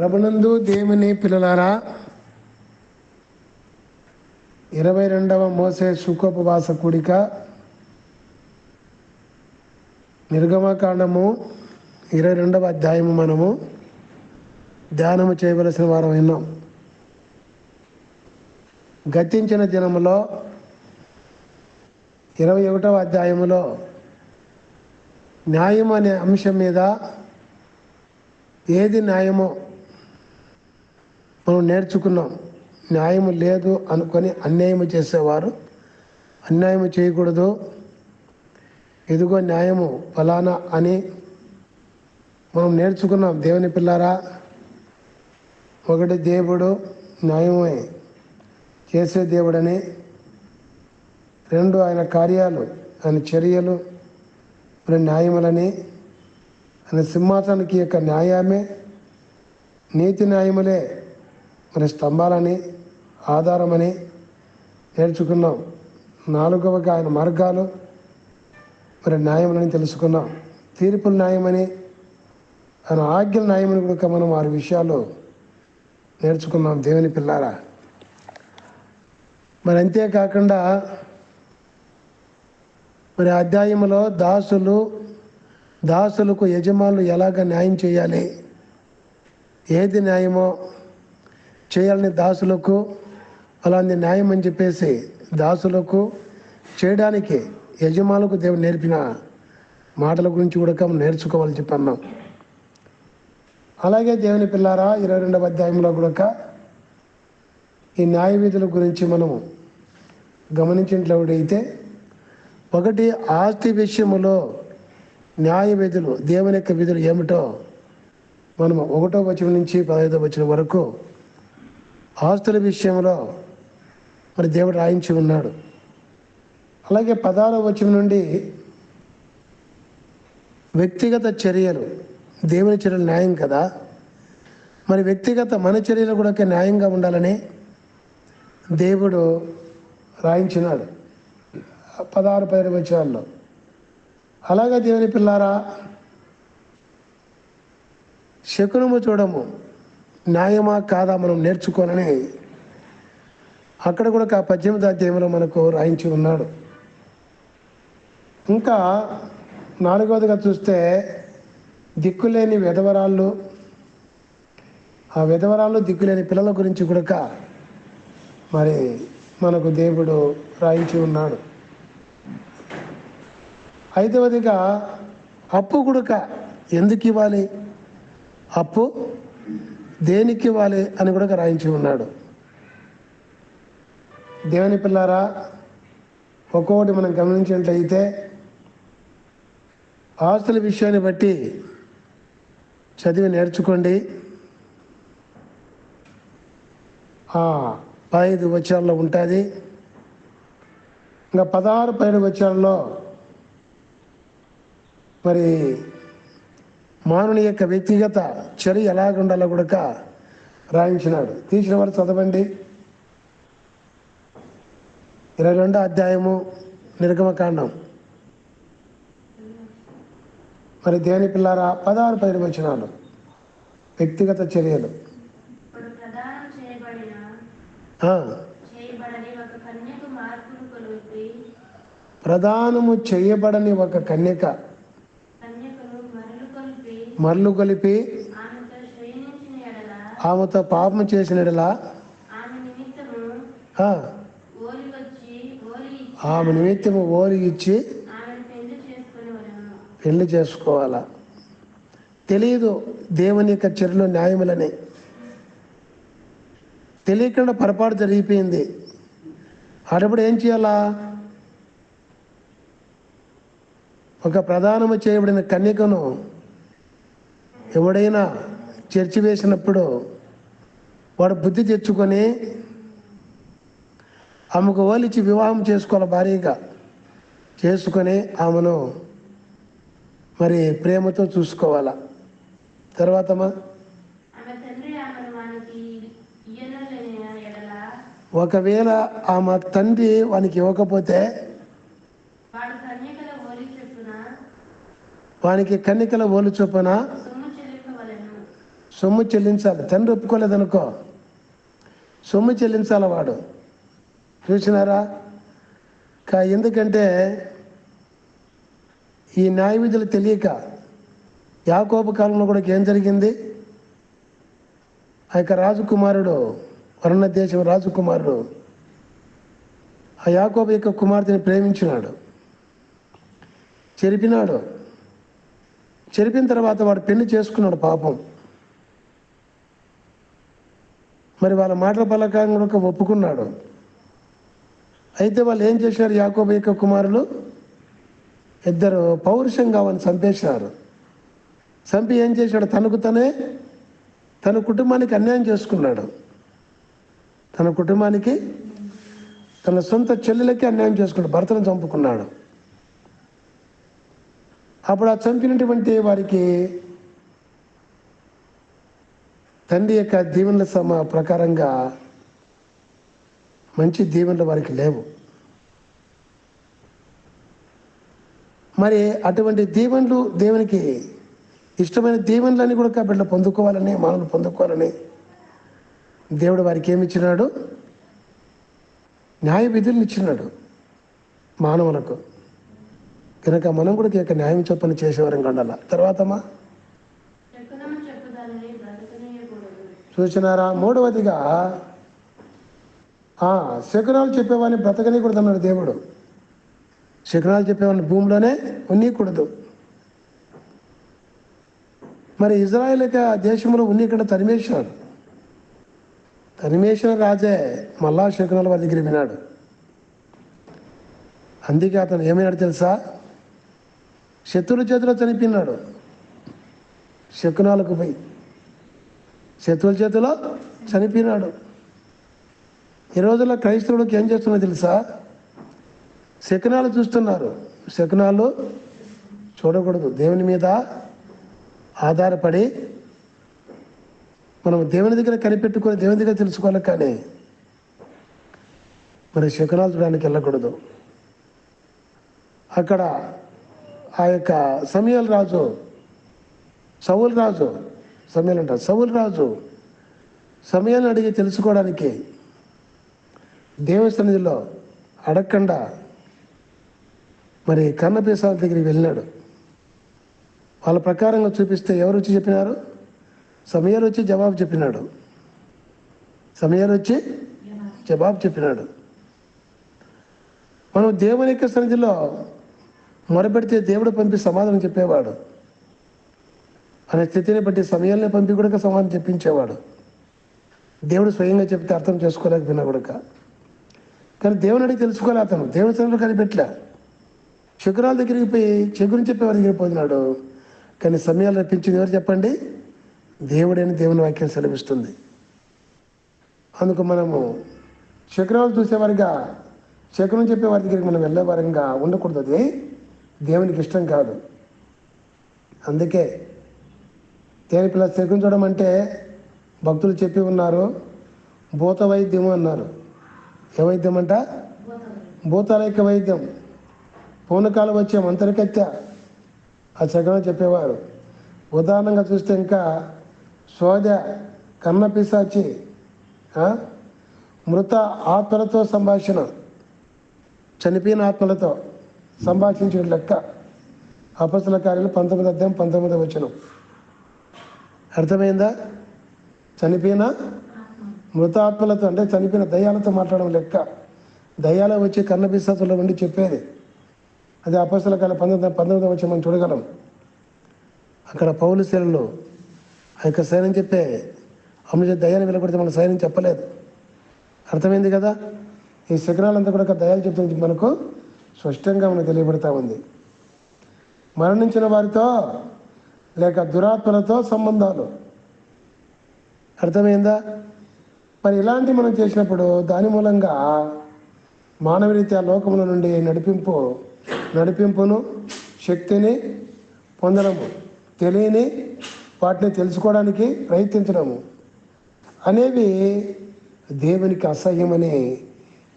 ప్రభునందు దేవుని పిల్లలారా ఇరవై రెండవ మోసే సుఖోపవాస కూడిక నిర్గమకాండము ఇరవై రెండవ అధ్యాయము మనము ధ్యానము చేయవలసిన వారం విన్నాం. గతించిన దినములో ఇరవై ఒకటవ అధ్యాయములో న్యాయం అనే అంశం మీద ఏది న్యాయమో మనం నేర్చుకున్నాం. న్యాయము లేదు అనుకొని అన్యాయం చేసేవారు. అన్యాయము చేయకూడదు. ఇదిగో న్యాయము ఫలానా అని మనం నేర్చుకున్నాం. దేవుని పిల్లారా ఒకటి దేవుడు న్యాయమే చేసే దేవుడని రెండు ఆయన కార్యాలు ఆయన చర్యలు మరి న్యాయములని ఆయన సింహాసనానికి యొక్క న్యాయమే నీతి న్యాయములే మరి స్తంభాలని ఆధారమని నేర్చుకున్నాం. నాలుగవగా ఆయన మార్గాలు మరి న్యాయములని తెలుసుకున్నాం. తీర్పులు న్యాయమని ఆయన ఆజ్ఞల న్యాయమని కూడా మనం వారి విషయాలు నేర్చుకున్నాం దేవుని పిల్లారా. మరి అంతేకాకుండా మరి అధ్యాయంలో దాసులు దాసులకు యజమానులు ఎలాగ న్యాయం చేయాలి? ఏది న్యాయమో చేయాలని దాసులకు అలాంటి న్యాయం అని చెప్పేసి దాసులకు చేయడానికి యజమానులకు దేవుడు నేర్పిన మాటల గురించి కూడా నేర్చుకోవాలని చెప్పి అన్నాం. అలాగే దేవుని పిల్లారా ఇరవై రెండవ అధ్యాయంలో కూడా ఈ న్యాయ విధుల గురించి మనము గమనించినట్లయితే ఒకటి ఆస్తి విషయములో న్యాయ విధులు దేవుని యొక్క విధులు ఏమిటో మనము ఒకటో వచనం నుంచి పదహైదో వచనం వరకు ఆస్తుల విషయంలో మరి దేవుడు రాయించి ఉన్నాడు. అలాగే పదాల వచ్చిన నుండి వ్యక్తిగత చర్యలు దేవుని చర్యలు న్యాయం కదా? మరి వ్యక్తిగత మన చర్యలు కూడా న్యాయంగా ఉండాలని దేవుడు రాయించినాడు. పదహారు పదిహేడు వచ్చాల్లో అలాగే దేవుని పిల్లారా శకునము చూడము. న్యాయమా కాదా మనం నేర్చుకోనని అక్కడ కూడా ఆ పద్దెనిమిది అధ్యాయంలో మనకు రాయించి ఉన్నాడు. ఇంకా నాలుగవదిగా చూస్తే దిక్కులేని విధవరాళ్ళు ఆ విధవరాళ్ళు దిక్కులేని పిల్లల గురించి కూడా మరి మనకు దేవుడు రాయించి ఉన్నాడు. ఐదవదిగా అప్పు గుడక ఎందుకు ఇవ్వాలి? అప్పు దేనికి ఇవ్వాలి అని కూడా రాయించి ఉన్నాడు. దేవుని పిల్లారా ఒక్కొక్కటి మనం గమనించినట్లయితే ఆస్తుల విషయాన్ని బట్టి చదివి నేర్చుకోండి. పదహైదు వచ్చాల్లో ఉంటుంది. ఇంకా పదహారు పదిహేడు వచ్చాల్లో మరి మానవుని యొక్క వ్యక్తిగత చర్య ఎలాగ ఉండాలో కూడా రాయించినాడు. తీసిన వారు చదవండి. ఇరవై రెండో అధ్యాయము నిర్గమకాండం మరి దేని పిల్లారా? పదహారు పదిహేడు వచ్చినాలు వ్యక్తిగత చర్యలు. ఆ, చేయబడని ఒక కన్యకు మార్పులు కొలిపి ప్రదానము చేయబడని ఒక కన్యక కన్యకను మరలు కొలిపి మరలు కలిపి ఆమెతో పాపం చేసిన ఆమె నిమిత్తము ఆమె నిమిత్తము ఓరి ఇచ్చి పెళ్ళి పెళ్ళి చేసుకోవాలా. తెలియదు దేవుని యొక్క చర్యలు న్యాయములని. తెలియకుండా పొరపాటు జరిగిపోయింది. అటప్పుడు ఏం చేయాలా? ఒక ప్రధానము చేయబడిన కన్యకను ఎవడైనా చర్చి వేసినప్పుడు వాడు బుద్ధి తెచ్చుకొని ఆమెకు ఓలిచ్చి వివాహం చేసుకోవాలి భారీగా. చేసుకొని ఆమెను మరి ప్రేమతో చూసుకోవాలా. ఎడల. ఒకవేళ ఆమె తండ్రి వానికి ఇవ్వకపోతే వానికి కన్నికల ఓలు చొప్పున సొమ్ము చెల్లించాలి. తండ్రి ఒప్పుకోలేదనుకో. సొమ్ము చెల్లించాలి వాడు. చూసినారా? కా ఎందుకంటే ఈ న్యాయ విధులు తెలియక యాకోబు కాలంలో కూడా ఏం జరిగింది? ఆ యొక్క రాజకుమారుడు వర్ణ దేశం రాజకుమారుడు ఆ యాకోబు యొక్క కుమార్తెని ప్రేమించినాడు. చెరిపినాడు. చెరిపిన తర్వాత వాడు పెళ్ళి చేసుకున్నాడు పాపం. మరి వాళ్ళ మాటల పలకంగా కూడా ఒప్పుకున్నాడు. అయితే వాళ్ళు ఏం చేశారు? యాకోబ యొక్క కుమారులు ఇద్దరు పౌరుషంగా వాడిని చంపేశారు. చంపి ఏం చేశాడు? తనకు తనే తన కుటుంబానికి అన్యాయం చేసుకున్నాడు. తన కుటుంబానికి తన సొంత చెల్లెలకి అన్యాయం చేసుకున్నాడు. భర్తను చంపుకున్నాడు. అప్పుడు ఆ చంపినటువంటి వారికి తండ్రి యొక్క దీవెనల సమ ప్రకారంగా మంచి దీవెనలు వారికి లేవు. మరి అటువంటి దీవెనలు దేవునికి ఇష్టమైన దీవెనలన్నీ కూడా కాబట్టి పొందుకోవాలని మానవులు పొందుకోవాలని దేవుడు వారికి ఏమి ఇచ్చినాడు? న్యాయ విధులను ఇచ్చినాడు మానవులకు. కనుక మనం కూడా యొక్క న్యాయం చొప్పున చేసేవారం కండాల. తర్వాతమా చూసినారా? మూడవదిగా ఆ, శకునాలు చెప్పేవాడిని బ్రతకనీకూడదు అన్నాడు దేవుడు. శకునాలు చెప్పేవాడిని భూమిలోనే ఉన్నీకూడదు మరి ఇజ్రాయెల్ యొక్క దేశంలో ఉన్ని ఇక్కడ తరిమేశ్వర తరిమేసిన రాజే మల్లా శకునాల వారి దగ్గర వినాడు. అందుకే అతను ఏమైనాడు తెలుసా? శత్రుల చేతిలో చనిపోయినాడు. శకునాలకు పోయి. శత్రువుల చేతిలో చనిపోయినాడు. ఈ రోజుల్లో క్రైస్తవుడికి ఏం చేస్తున్నా తెలుసా? శకునాలు చూస్తున్నారు. శకునాలు చూడకూడదు. దేవుని మీద ఆధారపడి మనం దేవుని దగ్గర కనిపెట్టుకొని దేవుని దగ్గర తెలుసుకోవాలి కానీ మరి శకునాలు చూడడానికి వెళ్ళకూడదు. అక్కడ ఆ యొక్క సమయాల రాజు సౌల్ రాజు సమయాలు అంటారు సవులు రాజు సమయాన్ని అడిగి తెలుసుకోవడానికి దేవుని సన్నిధిలో అడగకుండా మరి కన్నపేశాల దగ్గరికి వెళ్ళినాడు. వాళ్ళ ప్రకారంగా చూపిస్తే ఎవరు వచ్చి చెప్పినారు? సమయాలు వచ్చి జవాబు చెప్పినాడు. సమయాలు వచ్చి జవాబు చెప్పినాడు. మనం దేవుని యొక్క సన్నిధిలో మొరపెడితే దేవుడు పంపి సమాధానం చెప్పేవాడు. అనే స్థితిని బట్టి సమయాల్ని పంపి కూడా సమాధానం చెప్పించేవాడు. దేవుడు స్వయంగా చెప్తే అర్థం చేసుకోలేకపోయినా కూడా కానీ దేవుని అడిగి తెలుసుకోలే అతను. దేవుని సరళ కనిపెట్టలే. శుక్రాల దగ్గరికి పోయి చెగుని చెప్పేవారి దగ్గరికి పోతున్నాడు? కానీ సమయాలు రప్పించింది ఎవరు చెప్పండి? దేవుడైన దేవుని వాక్యం సెలవిస్తుంది. అందుకు మనము శుక్రాలు చూసేవారిగా శకునం చెప్పేవారి దగ్గరికి మనం వెళ్ళేవారంగా ఉండకూడదు అది. దేవునికి ఇష్టం కాదు. అందుకే దేని పిల్ల శకునం అంటే భక్తులు చెప్పి ఉన్నారు భూత వైద్యము అన్నారు. ఏ వైద్యం అంట? భూతాలైక వైద్యం. పూనకాలు వచ్చే మంత్రకత్య. ఆ శకనం చెప్పేవారు. ఉదాహరణగా చూస్తే ఇంకా శోధ కన్న పిశాచి మృత ఆత్మలతో సంభాషణ. చనిపోయిన ఆత్మలతో సంభాషించే లెక్క. అపసల కార్యాలు పంతొమ్మిది అధ్యాయం పంతొమ్మిది వచ్చినాం అర్థమైందా? చనిపోయిన మృతాత్మలతో అంటే చనిపోయిన దయ్యాలతో మాట్లాడడం లెక్క. దయ్యాలు వచ్చి కన్న పిశాచుల ఉండి చెప్పేది. అది అపసల కాల పంతొమ్మిది పంతొమ్మిది వచ్చి మనం చూడగలం. అక్కడ పౌలు శైలిలో ఆ యొక్క సైన్యం చెప్పే అమ్మ దయాన్ని వెళ్ళకూడదు మన సైన్యం చెప్పలేదు. అర్థమైంది కదా? ఈ శిఖరాలంతా కూడా దయాలు చెప్తుంది మనకు స్పష్టంగా మనకు తెలియబడతా ఉంది. మరణించిన వారితో లేక దురాత్మలతో సంబంధాలు. అర్థమైందా? మరి ఇలాంటి మనం చేసినప్పుడు దాని మూలంగా మానవరీత్యా లోకముల నుండి నడిపింపు నడిపింపును శక్తిని పొందడము తెలియని వాటిని తెలుసుకోవడానికి ప్రయత్నించడము అనేవి దేవునికి అసహ్యమని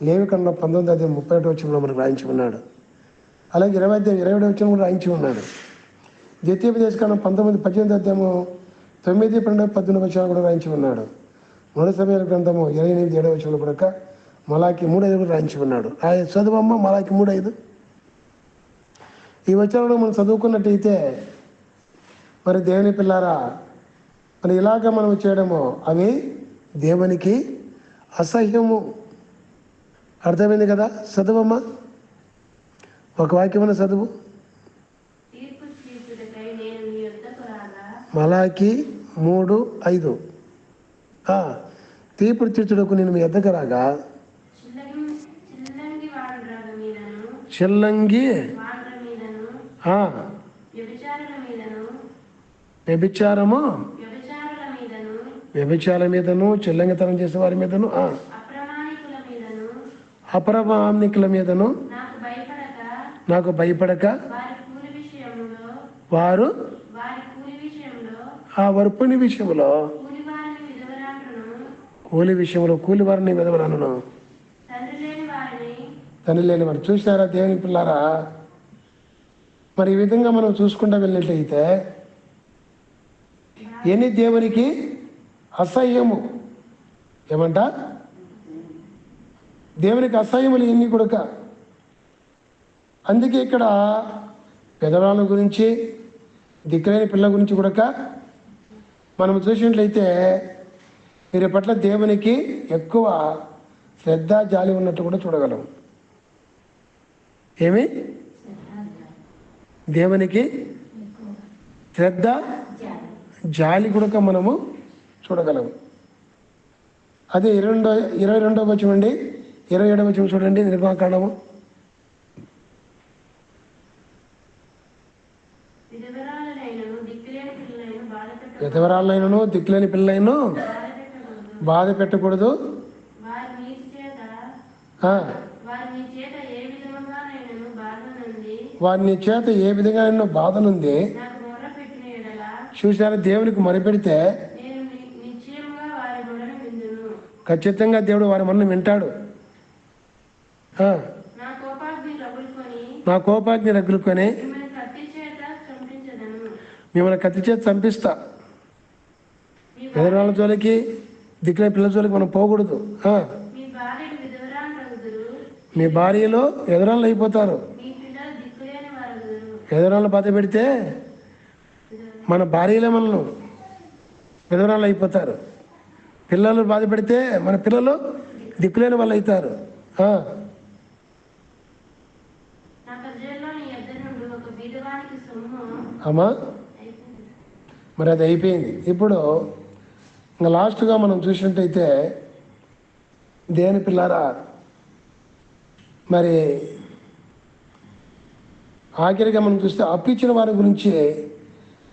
లేవికంలో పంతొమ్మిది అధ్యాయం ముప్పై ఒకటి వచ్చిన మనకు రాయించి ఉన్నాడు. అలాగే ఇరవై అధ్యాయం ఇరవై ఒకటి వచ్చిన కూడా రాయించి ఉన్నాడు. ద్వితీయోపదేశ కాలం పంతొమ్మిది పద్దెనిమిది అధ్యాయము తొమ్మిది పన్నెండు పద్దెనిమిది వచ్చాలు కూడా రాయించి ఉన్నాడు. మొదటి సమయాల గ్రంథము ఇరవై ఎనిమిది ఏడవ వచ్చాలు కూడా మలాకి మూడు ఐదు కూడా రాయించి ఉన్నాడు. రాయ చదువమ్మ మలాకి మూడు ఐదు. ఈ వచనంలో మనం చదువుకున్నట్టయితే మరి దేవుని పిల్లారా మరి ఇలాగ మనం చేయడము అవి దేవునికి అసహ్యము. అర్థమైంది కదా చదువమ్మా? ఒక వాక్యమైన చదువు తీర్పు తీర్చుటకై నేను నీ యొద్దకు రాగా మలాకి మూడు ఐదు. తీర్పు తీర్చుటకు నేను మీ ఎద్దకు రాగా చిల్లంగి వ్యభిచారము వ్యభిచార మీదను చిల్లంగితనం చేసే వారి మీదను అప్రమాణికుల మీదను నాకు భయపడక వారి కూలి విషయంలో వారు వారి కూలి విషయంలో ఆ వర్పుని విషయంలో కూలి విషయంలో కూలి వారిని విధవరాను తండ్రి లేని లేని వారు చూసారా దేవుని పిల్లారా? మరి ఈ విధంగా మనం చూసుకుంటూ వెళ్ళినట్లయితే ఎన్ని దేవునికి అసహ్యము? ఏమంట? దేవునికి అసహ్యములు ఎన్ని కొడుక? అందుకే ఇక్కడ పెదవాళ్ళ గురించి దిక్కులేని పిల్లల గురించి కూడక మనం చూసినట్లయితే వీరి పట్ల దేవునికి ఎక్కువ శ్రద్ధ జాలి ఉన్నట్టు కూడా చూడగలం. ఏమి? దేవునికి శ్రద్ధ జాలి కూడా మనము చూడగలం. అదే ఇరవై రెండో ఇరవై రెండో వచ్చం ఇరవై ఏడవ చూడండి నిర్మాకాండము విధవరాళ్ళైనను దిక్కులేని పిల్లలను బాధపెట్టకూడదు బాధ పెట్టకూడదు. వారిని చేత ఏ విధంగా ఎన్నో బాధనుంది చూసారా దేవునికి మరిపెడితే ఖచ్చితంగా దేవుడు వారి మనం వింటాడు. నా కోపాగ్ని రగులుకొని మిమ్మల్ని కత్తి చేతి చంపిస్తా. ఎదురాళ్ళ జోలికి దిక్కులే పిల్లల జోలికి మనం పోకూడదు. మీ భార్యలు ఎదురాళ్ళు అయిపోతారు. ఎదురాళ్ళు బాధ పెడితే మన భార్యలే మనల్ని విధవరాళ్ళు అయిపోతారు. పిల్లలు బాధ పెడితే మన పిల్లలు దిక్కులేని వాళ్ళు అవుతారు. అమ్మా. మరి అది అయిపోయింది. ఇప్పుడు ఇంకా లాస్ట్గా మనం చూసినట్టయితే దేని పిల్లారా? మరి ఆఖరిగా మనం చూస్తే అప్పిచ్చిన వారి గురించి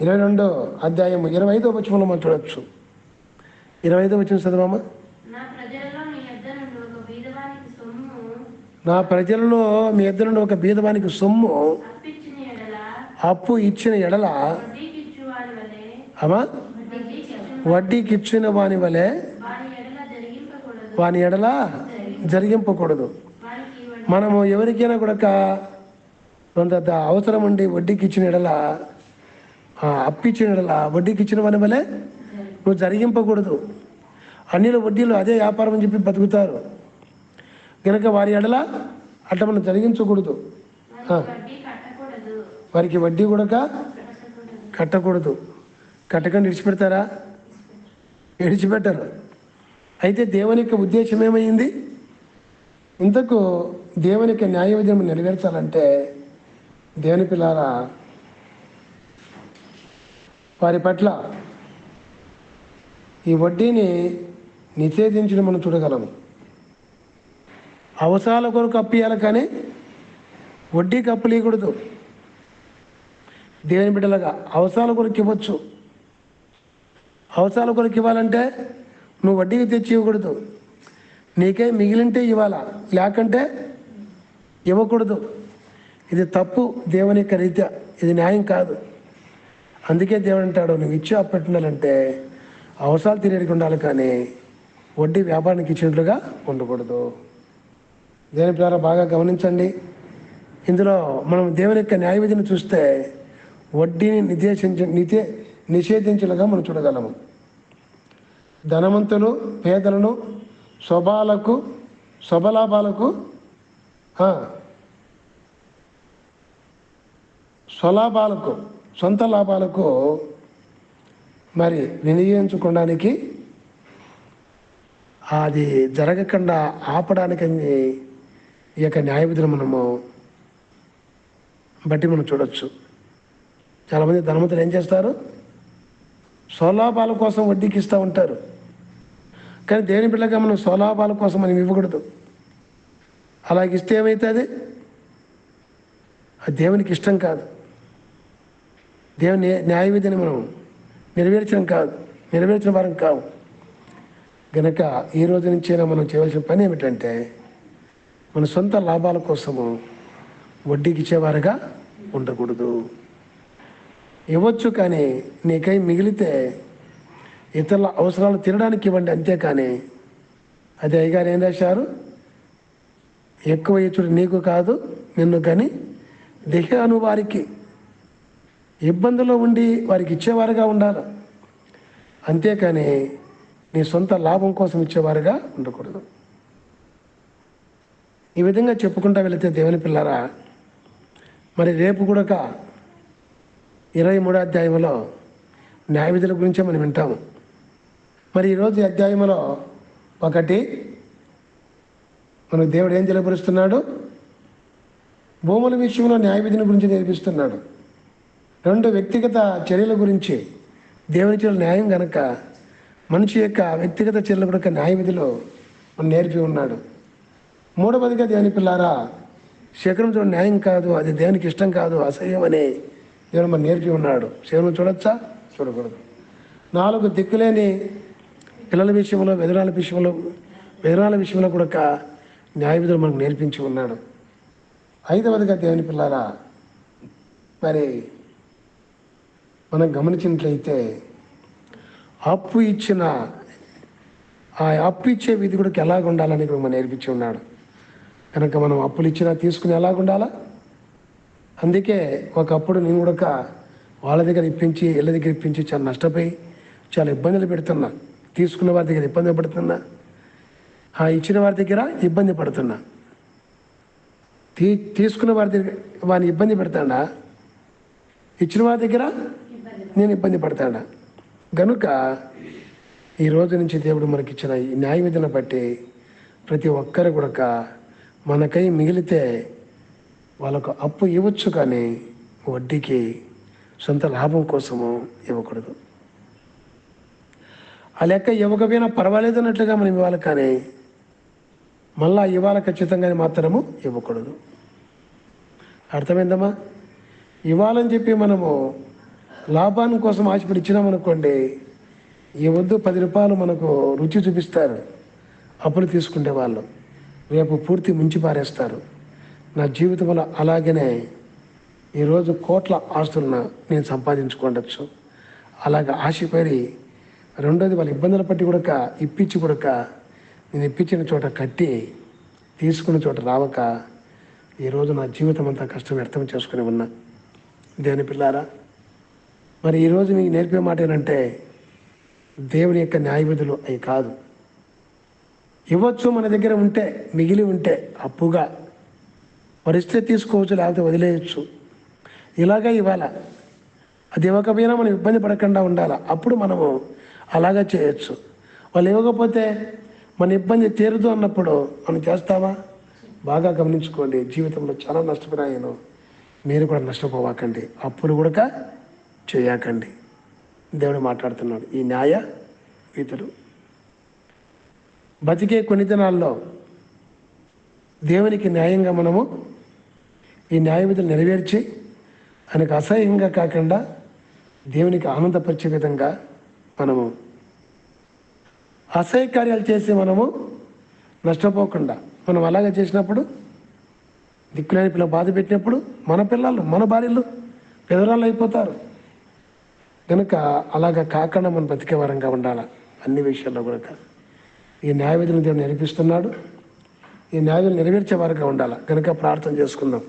ఇరవై రెండో అధ్యాయం ఇరవై ఐదో వచనంలో మనం చూడొచ్చు. ఇరవై ఐదో వచ్చిన చదవమ్మా నా ప్రజలలో మీ ఇద్దరు నుండి ఒక బీదవానికి సొమ్ము అప్పు ఇచ్చిన ఎడల అమ్మా వడ్డీకి ఇచ్చిన వాని వలె వాని ఎడల జరిగింపకూడదు. మనము ఎవరికైనా కూడా కొంత అవసరం ఉండి వడ్డీకి ఇచ్చిన ఎడల అప్పిచ్చిన ఎడల వడ్డీకి ఇచ్చిన వాని వలె నువ్వు జరిగింపకూడదు. అన్నిల వడ్డీలు అదే వ్యాపారం అని చెప్పి బతుకుతారు. కనుక వారి ఎడల అట్ట మనం జరిగించకూడదు. వారికి వడ్డీ కూడా కట్టకూడదు. కట్టకూడదు కట్టకుండా విడిచిపెడతారా విడిచిపెట్టరు. అయితే దేవుని యొక్క ఉద్దేశం ఏమైంది? ఇంతకు దేవుని యొక్క న్యాయ విధానం నెరవేర్చాలంటే దేవుని పిల్లారా వారి పట్ల ఈ వడ్డీని నిషేధించడం మనం చూడగలము. అవసరాల కొరకు అప్పియాలి కానీ వడ్డీకి అప్పు లేకూడదు. దేవుని బిడ్డలుగా అవసరాల కొరకు ఇవ్వచ్చు. అవసరాల కొరకు ఇవ్వాలంటే నువ్వు వడ్డీకి తెచ్చి ఇవ్వకూడదు. నీకే మిగిలింటే ఇవ్వాలా? లేకంటే ఇవ్వకూడదు. ఇది తప్పు దేవుని యొక్క రీత్యా. ఇది న్యాయం కాదు. అందుకే దేవుడు అంటాడు నువ్వు ఇచ్చి అప్పట్టినాలంటే అవసరాలు తిరిగి ఉండాలి కానీ వడ్డీ వ్యాపారానికి ఇచ్చినట్లుగా ఉండకూడదు. దేని ద్వారా బాగా గమనించండి. ఇందులో మనం దేవుని యొక్క న్యాయ విధిని చూస్తే వడ్డీని నిర్దేశించ నితే నిషేధించలుగా మనం చూడగలము. ధనవంతులు పేదలను స్వభాలకు శుభలాభాలకు స్వలాభాలకు సొంత లాభాలకు మరి వినియోగించుకోవడానికి అది జరగకుండా ఆపడానికి ఈ యొక్క న్యాయ విధులు మనము బట్టి మనం చూడొచ్చు. చాలామంది ధనవంతులు ఏం చేస్తారు? స్వలాభాల కోసం వడ్డీకి ఇస్తూ ఉంటారు. కానీ దేని బిడ్డగా మనం స్వలాభాల కోసం మనం ఇవ్వకూడదు. అలాగిస్తే ఏమవుతుంది అది దేవునికి ఇష్టం కాదు. దేవుని న్యాయ విధిని మనం నెరవేర్చడం కాదు. నెరవేర్చిన వారం కావు. గనక ఈ రోజు నుంచైనా మనం చేయవలసిన పని ఏమిటంటే మన సొంత లాభాల కోసము వడ్డీకి ఇచ్చేవారుగా ఉండకూడదు. ఇవ్వచ్చు కానీ నీకై మిగిలితే ఇతరుల అవసరాలు తినడానికి ఇవ్వండి అంతేకాని అది అయ్యగారు ఏం రాశారు ఎక్కువ ఇచ్చుడు నీకు కాదు నిన్ను కానీ దిహాను వారికి ఇబ్బందులో ఉండి వారికి ఇచ్చేవారుగా ఉండాలి. అంతేకాని నీ సొంత లాభం కోసం ఇచ్చేవారుగా ఉండకూడదు. ఈ విధంగా చెప్పుకుంటా వెళితే దేవుని పిల్లరా మరి రేపు కూడా ఇరవై మూడో అధ్యాయంలో న్యాయ విధుల గురించే మనం వింటాము. మరి ఈరోజు అధ్యాయంలో ఒకటి మనకు దేవుడు ఏం తెలియపరుస్తున్నాడు? భూముల విషయంలో న్యాయ విధిని గురించి నేర్పిస్తున్నాడు రెండు వ్యక్తిగత చర్యల గురించి దేవుని చర్యల న్యాయం కనుక మనిషి యొక్క వ్యక్తిగత చర్యల కూడా న్యాయ విధిలో నేర్పి ఉన్నాడు. మూడవదిగా దేవుని పిల్లారా శేఖరం చూడ న్యాయం కాదు అది దేవునికి ఇష్టం కాదు అసహ్యం అనే దేవుడు మనం నేర్పి ఉన్నాడు. శేఖరం చూడొచ్చా? చూడకూడదు. నాలుగు దిక్కులేని పిల్లల విషయంలో వెదరాల విషయంలో వెదరాల విషయంలో కూడా న్యాయ మనకు నేర్పించి ఉన్నాడు. ఐదవదిగా దేవుని పిల్లారా మరి మనం గమనించినట్లయితే అప్పు ఇచ్చిన ఆ అప్పు ఇచ్చే విధి కూడా ఎలాగ ఉండాలని కూడా మనం నేర్పించి ఉన్నాడు. కనుక మనం అప్పులు ఇచ్చినా తీసుకుని ఎలాగ ఉండాలా అందుకే ఒకప్పుడు నేను కూడా వాళ్ళ దగ్గర ఇప్పించి ఇళ్ళ దగ్గర ఇప్పించి చాలా నష్టపోయి చాలా ఇబ్బందులు పెడుతున్నా. తీసుకున్న వారి దగ్గర ఇబ్బంది పడుతున్నా. ఆ ఇచ్చిన వారి దగ్గర ఇబ్బంది పడుతున్నా. తీ తీసుకున్న వారి దగ్గర వారిని ఇబ్బంది పెడతాడా? ఇచ్చిన వారి దగ్గర నేను ఇబ్బంది పడతాడా? గనుక ఈ రోజు నుంచి దేవుడు మనకి ఇచ్చిన ఈ న్యాయ విధిని బట్టి ప్రతి ఒక్కరు కూడా మనకై మిగిలితే వాళ్ళకు అప్పు ఇవ్వచ్చు కానీ వడ్డీకి సొంత లాభం కోసము ఇవ్వకూడదు. ఆ లెక్క ఇవ్వకపోయినా పర్వాలేదు అన్నట్లుగా మనం ఇవ్వాలి కానీ మళ్ళా ఇవాళ ఖచ్చితంగా మాత్రము ఇవ్వకూడదు. అర్థమైందమ్మా? ఇవ్వాలని చెప్పి మనము లాభాన్ని కోసం ఆశపడి ఇచ్చినామనుకోండి ఈ వద్దు పది రూపాయలు మనకు రుచి చూపిస్తారు. అప్పులు తీసుకునే వాళ్ళు. రేపు పూర్తి ముంచి పారేస్తారు. నా జీవితంలో అలాగనే ఈరోజు కోట్ల ఆస్తులను నేను సంపాదించుకోండొచ్చు అలాగ ఆశపడి రెండోది వాళ్ళ ఇబ్బందులు పట్టి కూడా ఇప్పించి కూడా నేను ఇప్పించిన చోట కట్టి తీసుకున్న చోట రావక ఈరోజు నా జీవితం అంతా కష్టం వ్యర్థం చేసుకుని ఉన్నా. దేవుని పిల్లారా మరి ఈరోజు మీకు నేర్పే మాట ఏంటంటే దేవుని యొక్క న్యాయవిధులు అవి కాదు. ఇవ్వచ్చు మన దగ్గర ఉంటే మిగిలి ఉంటే అప్పుగా వరిస్తే తీసుకోవచ్చు లేకపోతే వదిలేయచ్చు. ఇలాగా ఇవాళ అది ఇవ్వకపోయినా మనం ఇబ్బంది పడకుండా ఉండాలి? అప్పుడు మనము అలాగా చేయొచ్చు. వాళ్ళు ఇవ్వకపోతే మన ఇబ్బంది తీరదు అన్నప్పుడు మనం చేస్తావా బాగా గమనించుకోండి. జీవితంలో చాలా నష్టపోయాను. మీరు కూడా నష్టపోవాకండి. అప్పులు కూడా చేయకండి. దేవుడు మాట్లాడుతున్నాడు. ఈ న్యాయ విధులు. బతికే కొన్ని దినాల్లో దేవునికి న్యాయంగా మనము ఈ న్యాయ విధులు నెరవేర్చి ఆయనకు అసహ్యంగా కాకుండా దేవునికి ఆనందపరిచే విధంగా మనము అసహ్య కార్యాలు చేసి మనము నష్టపోకుండా మనం అలాగే చేసినప్పుడు దిక్కులేని పిల్లలు బాధ పెట్టినప్పుడు మన పిల్లలు మన భార్యలు పెదరాళ్ళు అయిపోతారు. కనుక అలాగా కాకుండా మనం బ్రతికే వరంగా ఉండాలి? అన్ని విషయాల్లో కూడా ఈ న్యాయ విధులను దేవుడు నేర్పిస్తున్నాడు. ఈ న్యాయం నెరవేర్చే వారిగా ఉండాలి? కనుక ప్రార్థన చేసుకుందాం.